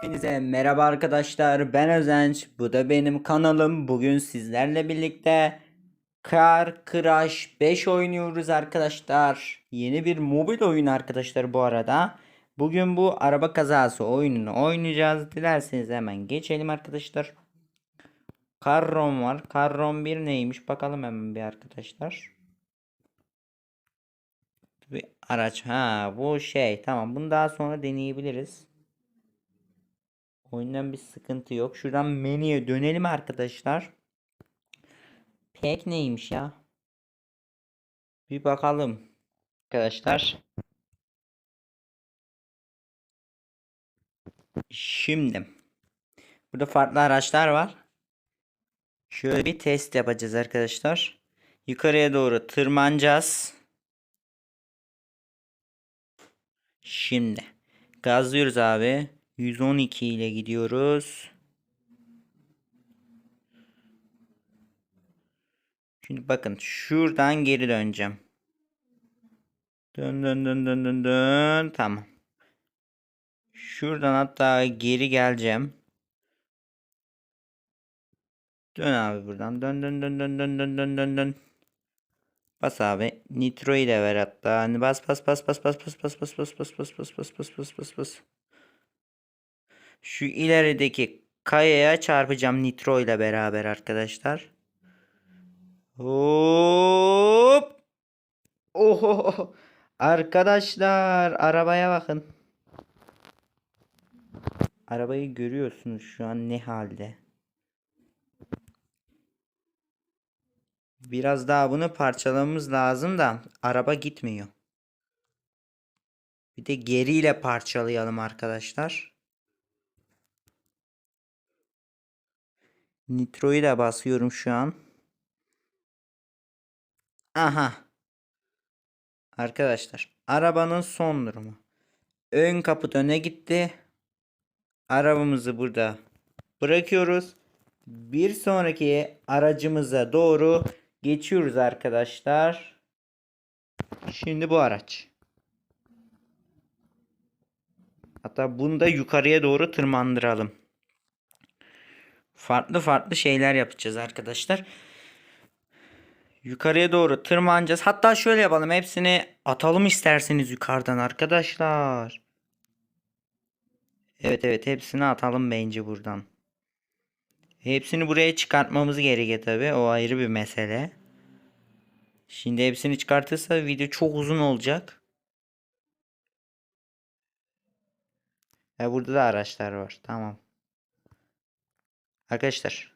Hepinize merhaba arkadaşlar. Ben Özenç. Bu da benim kanalım. Bugün sizlerle birlikte Car Crash 5 oynuyoruz arkadaşlar. Yeni bir mobil oyun arkadaşlar bu arada. Bugün bu araba kazası oyununu oynayacağız. Dilerseniz hemen geçelim arkadaşlar. Carrom var. Carrom 1 neymiş? Bakalım hemen bir arkadaşlar. Bir araç. Ha bu şey. Tamam bunu daha sonra deneyebiliriz Oyundan bir sıkıntı yok. Şuradan menüye dönelim arkadaşlar. Pek neymiş ya? Bir bakalım. Arkadaşlar. Şimdi. Burada farklı araçlar var. Şöyle bir test yapacağız arkadaşlar. Yukarıya doğru tırmanacağız. Şimdi. Gazlıyoruz abi. 112 ile gidiyoruz. Şimdi bakın şuradan geri döneceğim. Dön dön dön dön dön dön. Tamam. Şuradan hatta geri geleceğim. Dön abi buradan. Dön dön dön dön dön dön dön dön dön. Bas abi. Nitro'yu da ver hatta. Hani bas bas bas bas bas bas bas bas bas bas bas bas bas bas bas bas bas. Şu ilerideki kayaya çarpacağım nitro ile beraber arkadaşlar. Hop. Oho. Arkadaşlar arabaya bakın. Arabayı görüyorsunuz şu an ne halde. Biraz daha bunu parçalamamız lazım da araba gitmiyor. Bir de geriyle parçalayalım arkadaşlar. Nitro'yu da basıyorum şu an. Aha. Arkadaşlar arabanın son durumu. Ön kaput öne gitti. Arabamızı burada bırakıyoruz. Bir sonraki aracımıza doğru geçiyoruz arkadaşlar. Şimdi bu araç. Hatta bunu da yukarıya doğru tırmandıralım farklı farklı şeyler yapacağız arkadaşlar. Yukarıya doğru tırmanacağız. Hatta şöyle yapalım. Hepsini atalım isterseniz yukarıdan arkadaşlar. Evet evet hepsini atalım bence buradan. Hepsini buraya çıkartmamız gerekiyor tabi. O ayrı bir mesele. Şimdi hepsini çıkartırsa video çok uzun olacak. Ve burada da araçlar var. Tamam. Arkadaşlar.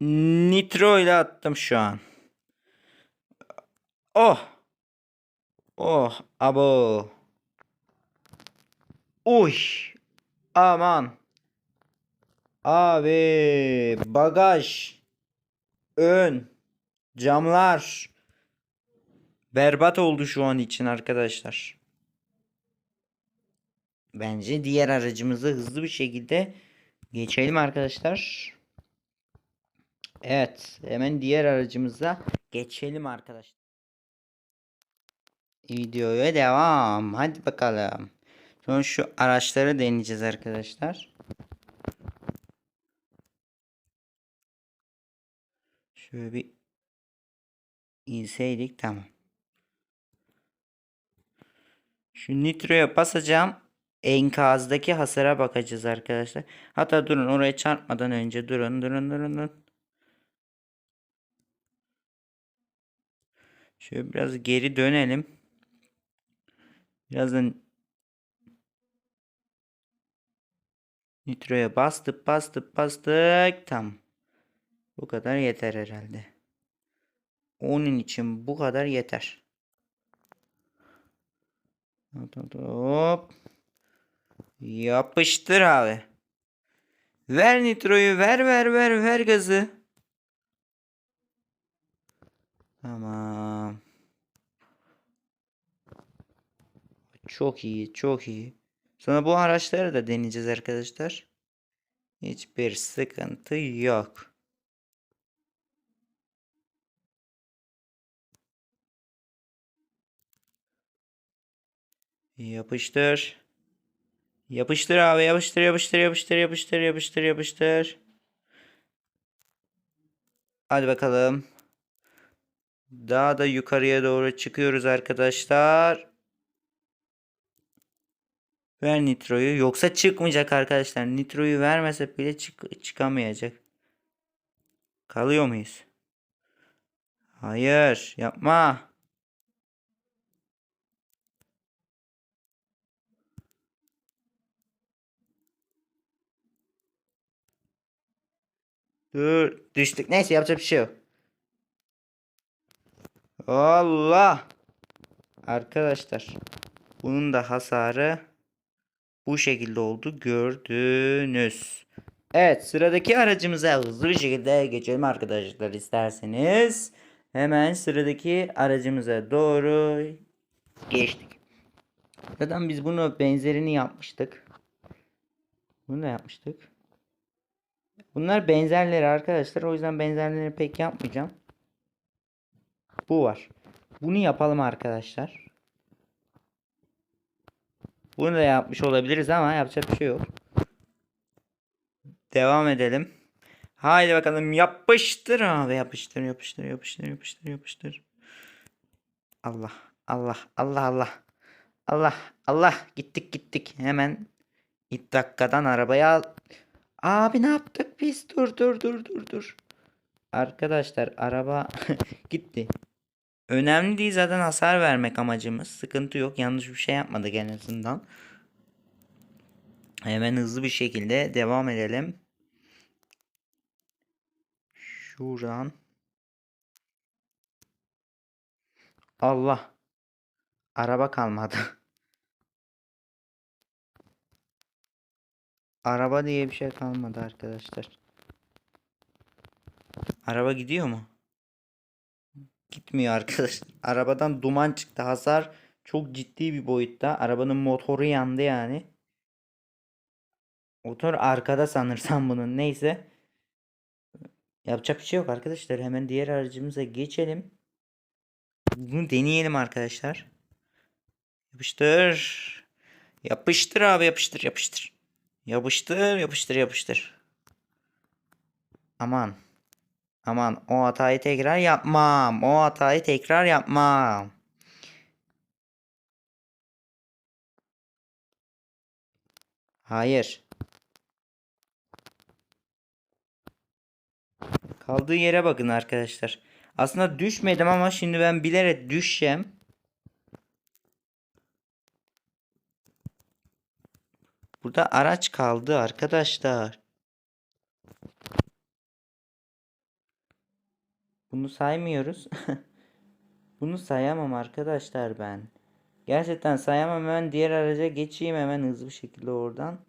Nitro ile attım şu an. Oh. Oh. Abo. Uy. Aman. Abi. Bagaj. Ön. Camlar. Berbat oldu şu an için arkadaşlar. Bence diğer aracımızı hızlı bir şekilde Geçelim arkadaşlar. Evet. Hemen diğer aracımıza geçelim arkadaşlar. Videoya devam. Hadi bakalım. Sonra şu araçları deneyeceğiz arkadaşlar. Şöyle bir inseydik tamam. Şu nitroya basacağım enkazdaki hasara bakacağız arkadaşlar. Hatta durun oraya çarpmadan önce durun durun durun durun. Şöyle biraz geri dönelim. Birazdan nitroya bastık bastık bastık. Tam. Bu kadar yeter herhalde. Onun için bu kadar yeter. Hop. hop. Yapıştır abi. Ver nitroyu ver ver ver ver gazı. Tamam. Çok iyi çok iyi. Sonra bu araçları da deneyeceğiz arkadaşlar. Hiçbir sıkıntı yok. Yapıştır. Yapıştır abi yapıştır yapıştır yapıştır yapıştır yapıştır yapıştır. Hadi bakalım. Daha da yukarıya doğru çıkıyoruz arkadaşlar. Ver nitroyu. Yoksa çıkmayacak arkadaşlar. Nitroyu vermesek bile çık çıkamayacak. Kalıyor muyuz? Hayır. Yapma. Dur. Düştük. Neyse yapacak bir şey yok. Allah. Arkadaşlar. Bunun da hasarı bu şekilde oldu. Gördünüz. Evet sıradaki aracımıza hızlı bir şekilde geçelim arkadaşlar isterseniz. Hemen sıradaki aracımıza doğru geçtik. Zaten biz bunu benzerini yapmıştık. Bunu da yapmıştık. Bunlar benzerleri arkadaşlar. O yüzden benzerlerini pek yapmayacağım. Bu var. Bunu yapalım arkadaşlar. Bunu da yapmış olabiliriz ama yapacak bir şey yok. Devam edelim. Haydi bakalım yapıştır abi yapıştır yapıştır yapıştır yapıştır yapıştır. Allah Allah Allah Allah. Allah Allah gittik gittik hemen ilk dakikadan arabaya. Abi ne yaptık biz? Dur dur dur dur dur. Arkadaşlar araba gitti. Önemli değil zaten hasar vermek amacımız. Sıkıntı yok. Yanlış bir şey yapmadık en azından. Hemen hızlı bir şekilde devam edelim. Şuradan. Allah. Araba kalmadı. Araba diye bir şey kalmadı arkadaşlar. Araba gidiyor mu? Gitmiyor arkadaşlar. Arabadan duman çıktı. Hasar çok ciddi bir boyutta. Arabanın motoru yandı yani. Motor arkada sanırsam bunun. Neyse. Yapacak bir şey yok arkadaşlar. Hemen diğer aracımıza geçelim. Bunu deneyelim arkadaşlar. Yapıştır. Yapıştır abi yapıştır yapıştır. Yapıştır yapıştır yapıştır. Aman. Aman o hatayı tekrar yapmam. O hatayı tekrar yapmam. Hayır. Kaldığı yere bakın arkadaşlar. Aslında düşmedim ama şimdi ben bilerek düşeceğim. Burada araç kaldı arkadaşlar. Bunu saymıyoruz. Bunu sayamam arkadaşlar ben. Gerçekten sayamam. Hemen diğer araca geçeyim hemen hızlı bir şekilde oradan.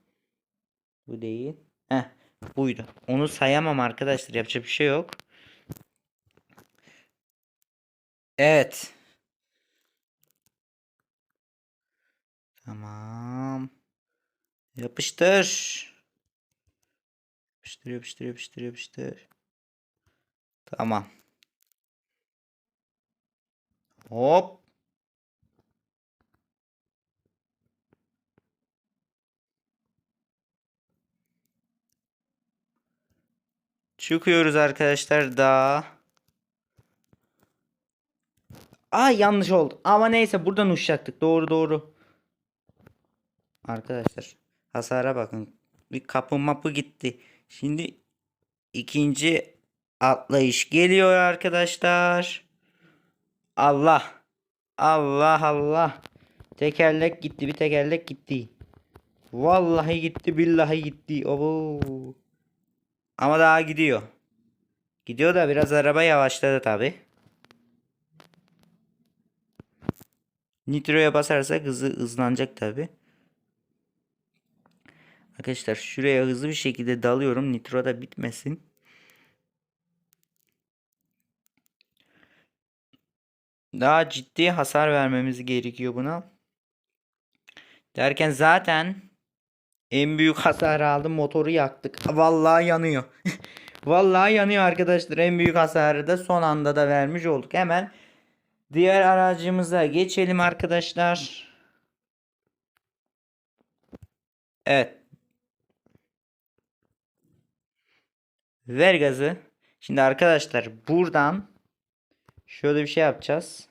Bu değil. Heh, buydu. Onu sayamam arkadaşlar. Yapacak bir şey yok. Evet. Tamam. Yapıştır. Yapıştır, yapıştır, yapıştır, yapıştır. Tamam. Hop. Çıkıyoruz arkadaşlar daha. Ay yanlış oldu. Ama neyse buradan uçacaktık. Doğru doğru. Arkadaşlar hasara bakın. Bir kapı mapı gitti. Şimdi ikinci atlayış geliyor arkadaşlar. Allah. Allah Allah. Tekerlek gitti. Bir tekerlek gitti. Vallahi gitti. Billahi gitti. Obo. Ama daha gidiyor. Gidiyor da biraz araba yavaşladı tabi. Nitro'ya basarsak hızı hızlanacak tabi. Arkadaşlar şuraya hızlı bir şekilde dalıyorum. Nitro da bitmesin. Daha ciddi hasar vermemiz gerekiyor buna. Derken zaten en büyük hasar aldım. Motoru yaktık. Vallahi yanıyor. Vallahi yanıyor arkadaşlar. En büyük hasarı da son anda da vermiş olduk. Hemen diğer aracımıza geçelim arkadaşlar. Evet. Ver gazı. Şimdi arkadaşlar buradan şöyle bir şey yapacağız.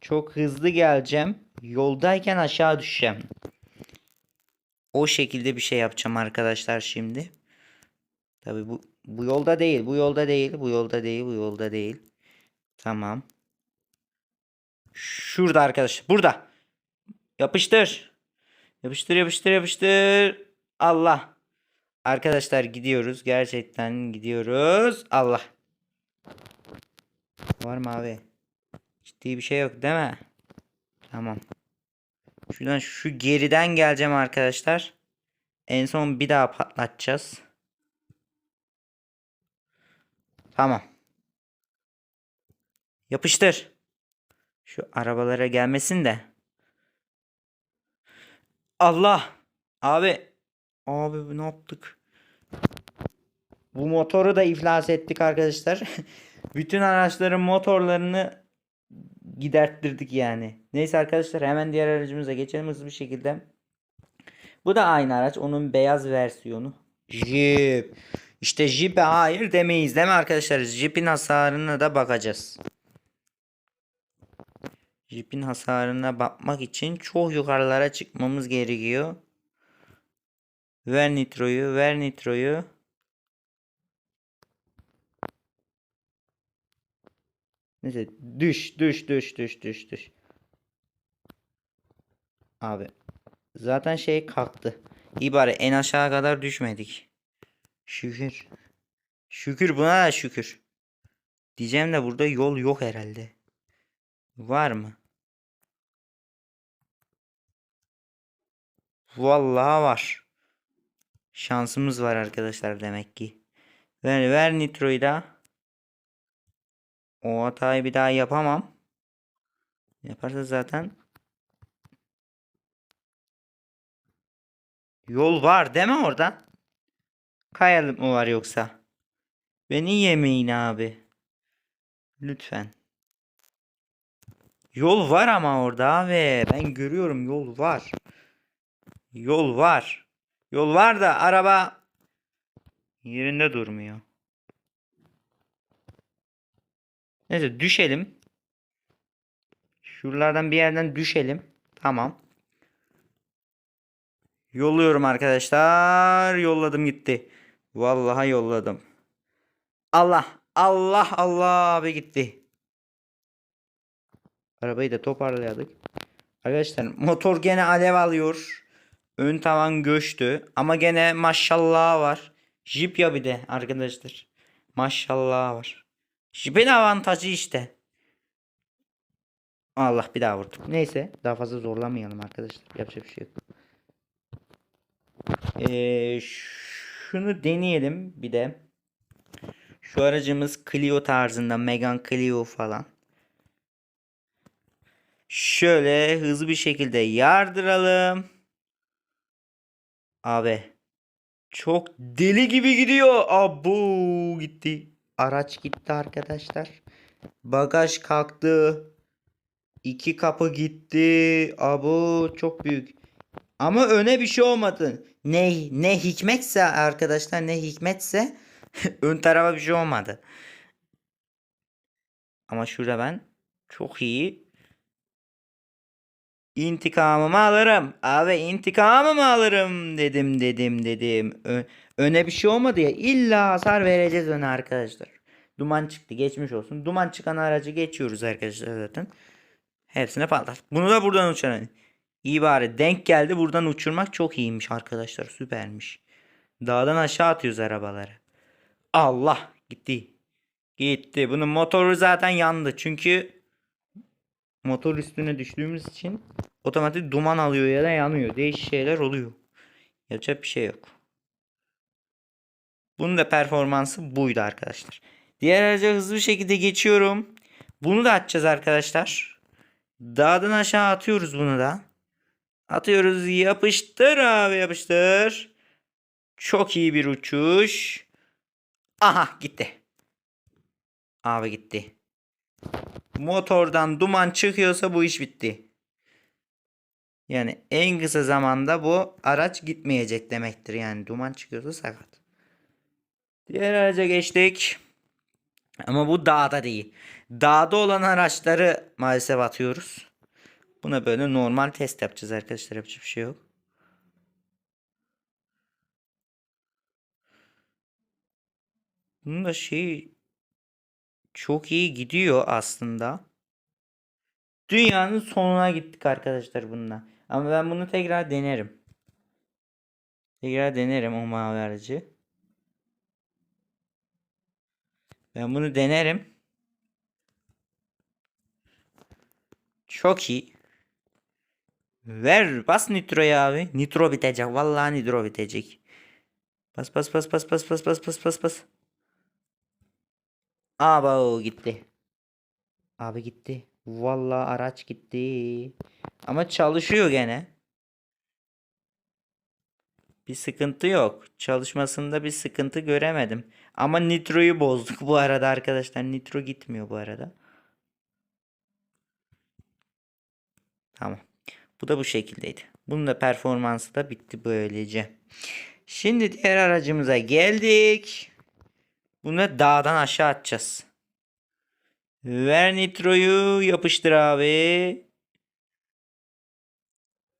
Çok hızlı geleceğim. Yoldayken aşağı düşeceğim. O şekilde bir şey yapacağım arkadaşlar şimdi. Tabi bu bu yolda değil, bu yolda değil, bu yolda değil, bu yolda değil. Tamam. Şurada arkadaşlar. Burada. Yapıştır. Yapıştır, yapıştır, yapıştır. Allah. Arkadaşlar gidiyoruz. Gerçekten gidiyoruz. Allah. Var mı abi? Ciddi bir şey yok değil mi? Tamam. Şuradan şu geriden geleceğim arkadaşlar. En son bir daha patlatacağız. Tamam. Yapıştır. Şu arabalara gelmesin de. Allah. Abi. Abi ne yaptık? Bu motoru da iflas ettik arkadaşlar. Bütün araçların motorlarını giderttirdik yani. Neyse arkadaşlar hemen diğer aracımıza geçelim hızlı bir şekilde. Bu da aynı araç. Onun beyaz versiyonu. Jeep. İşte Jeep'e hayır demeyiz değil mi arkadaşlar? Jeep'in hasarına da bakacağız. Jeep'in hasarına bakmak için çok yukarılara çıkmamız gerekiyor. Ver nitroyu, ver nitroyu. Neyse düş, düş, düş, düş, düş, düş. Abi zaten şey kalktı. İyi bari en aşağı kadar düşmedik. Şükür. Şükür buna da şükür. Diyeceğim de burada yol yok herhalde. Var mı? Vallahi var. Şansımız var arkadaşlar demek ki. Ver ver nitroyu da. O hatayı bir daha yapamam. Yaparsa zaten yol var değil mi orada? Kayalık mı var yoksa? Beni yemeyin abi. Lütfen. Yol var ama orada abi. Ben görüyorum yol var. Yol var. Yol var da araba yerinde durmuyor. Neyse düşelim. Şuralardan bir yerden düşelim. Tamam. Yolluyorum arkadaşlar. Yolladım gitti. Vallahi yolladım. Allah. Allah Allah abi gitti. Arabayı da toparladık. Arkadaşlar motor gene alev alıyor. Ön tavan göçtü. Ama gene maşallah var. Jeep ya bir de arkadaşlar. Maşallah var. Jeep'in avantajı işte. Allah bir daha vurdum. Neyse daha fazla zorlamayalım arkadaşlar. Yapacak bir şey yok. Ee, şunu deneyelim bir de. Şu aracımız Clio tarzında. Megane Clio falan. Şöyle hızlı bir şekilde yardıralım. Abi. Çok deli gibi gidiyor. Abu gitti. Araç gitti arkadaşlar. Bagaj kalktı. İki kapı gitti. Abu çok büyük. Ama öne bir şey olmadı. Ne ne hikmetse arkadaşlar ne hikmetse ön tarafa bir şey olmadı. Ama şurada ben çok iyi İntikamımı alırım. Abi intikamımı alırım dedim dedim dedim. Ö- öne bir şey olmadı ya. İlla hasar vereceğiz öne arkadaşlar. Duman çıktı geçmiş olsun. Duman çıkan aracı geçiyoruz arkadaşlar zaten. Hepsine patlat. Bunu da buradan uçuran. İyi bari denk geldi. Buradan uçurmak çok iyiymiş arkadaşlar. Süpermiş. Dağdan aşağı atıyoruz arabaları. Allah gitti. Gitti. Bunun motoru zaten yandı. Çünkü motor üstüne düştüğümüz için otomatik duman alıyor ya da yanıyor. Değişik şeyler oluyor. Yapacak bir şey yok. Bunun da performansı buydu arkadaşlar. Diğer araca hızlı bir şekilde geçiyorum. Bunu da atacağız arkadaşlar. Dağdan aşağı atıyoruz bunu da. Atıyoruz yapıştır abi yapıştır. Çok iyi bir uçuş. Aha gitti. Abi gitti. Motordan duman çıkıyorsa bu iş bitti. Yani en kısa zamanda bu araç gitmeyecek demektir. Yani duman çıkıyorsa sakat. Diğer araca geçtik. Ama bu dağda değil. Dağda olan araçları maalesef atıyoruz. Buna böyle normal test yapacağız arkadaşlar. Yapacak bir şey yok. Bunun da şeyi çok iyi gidiyor aslında. Dünyanın sonuna gittik arkadaşlar bununla. Ama ben bunu tekrar denerim. Tekrar denerim o mavi aracı. Ben bunu denerim. Çok iyi. Ver bas nitroyu abi. Nitro bitecek. Vallahi nitro bitecek. Bas bas bas bas bas bas bas bas bas bas. Aba o gitti. Abi gitti. Vallahi araç gitti. Ama çalışıyor gene. Bir sıkıntı yok. Çalışmasında bir sıkıntı göremedim. Ama nitroyu bozduk bu arada arkadaşlar. Nitro gitmiyor bu arada. Tamam. Bu da bu şekildeydi. Bunun da performansı da bitti böylece. Şimdi diğer aracımıza geldik. Bunu da dağdan aşağı atacağız. Ver nitroyu yapıştır abi.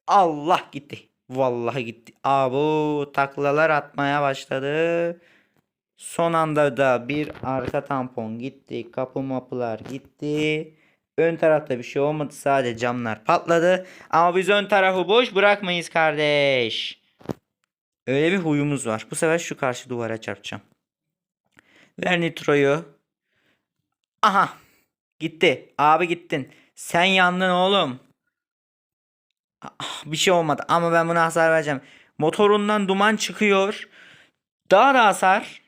Allah gitti. Vallahi gitti. Abo taklalar atmaya başladı. Son anda da bir arka tampon gitti. Kapı mapılar gitti. Ön tarafta bir şey olmadı. Sadece camlar patladı. Ama biz ön tarafı boş bırakmayız kardeş. Öyle bir huyumuz var. Bu sefer şu karşı duvara çarpacağım. Ver nitroyu. Aha. Gitti. Abi gittin. Sen yandın oğlum. Ah, bir şey olmadı ama ben buna hasar vereceğim. Motorundan duman çıkıyor. Daha da hasar.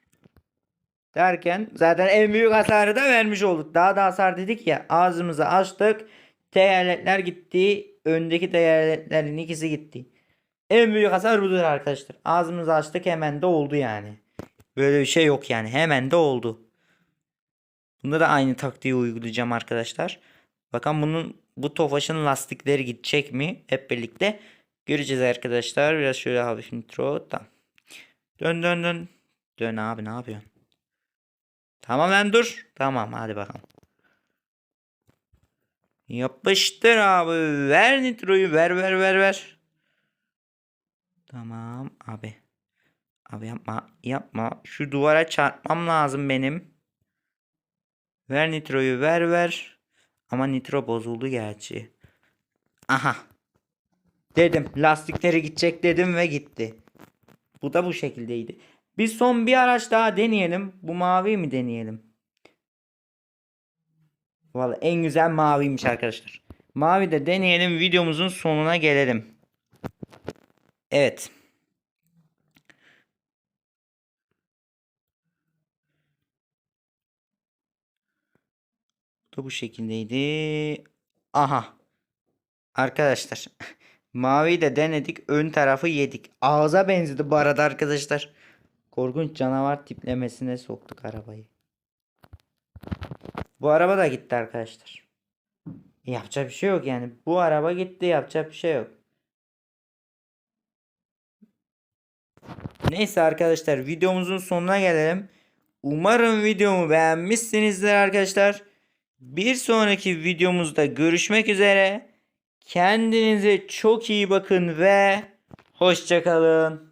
Derken zaten en büyük hasarı da vermiş olduk. Daha da hasar dedik ya. Ağzımızı açtık. Tekerlekler gitti. Öndeki tekerleklerin ikisi gitti. En büyük hasar budur arkadaşlar. Ağzımızı açtık hemen de oldu yani. Böyle bir şey yok yani. Hemen de oldu. Bunda da aynı taktiği uygulayacağım arkadaşlar. Bakın bunun bu Tofaş'ın lastikleri gidecek mi? Hep birlikte göreceğiz arkadaşlar. Biraz şöyle hafif nitro. Tamam. Dön dön dön. Dön abi ne yapıyorsun? Tamam lan dur. Tamam hadi bakalım. Yapıştır abi. Ver nitroyu. Ver ver ver ver. Tamam abi. Abi yapma. Yapma. Şu duvara çarpmam lazım benim. Ver nitroyu ver ver. Ama nitro bozuldu gerçi. Aha. Dedim lastikleri gidecek dedim ve gitti. Bu da bu şekildeydi. Bir son bir araç daha deneyelim. Bu mavi mi deneyelim? Vallahi en güzel maviymiş arkadaşlar. Mavi de deneyelim. Videomuzun sonuna gelelim. Evet. Da bu şekildeydi. Aha. Arkadaşlar. Maviyi de denedik. Ön tarafı yedik. Ağza benzedi bu arada arkadaşlar. Korkunç canavar tiplemesine soktuk arabayı. Bu araba da gitti arkadaşlar. Yapacak bir şey yok yani. Bu araba gitti yapacak bir şey yok. Neyse arkadaşlar videomuzun sonuna gelelim. Umarım videomu beğenmişsinizdir arkadaşlar. Bir sonraki videomuzda görüşmek üzere. Kendinize çok iyi bakın ve hoşçakalın.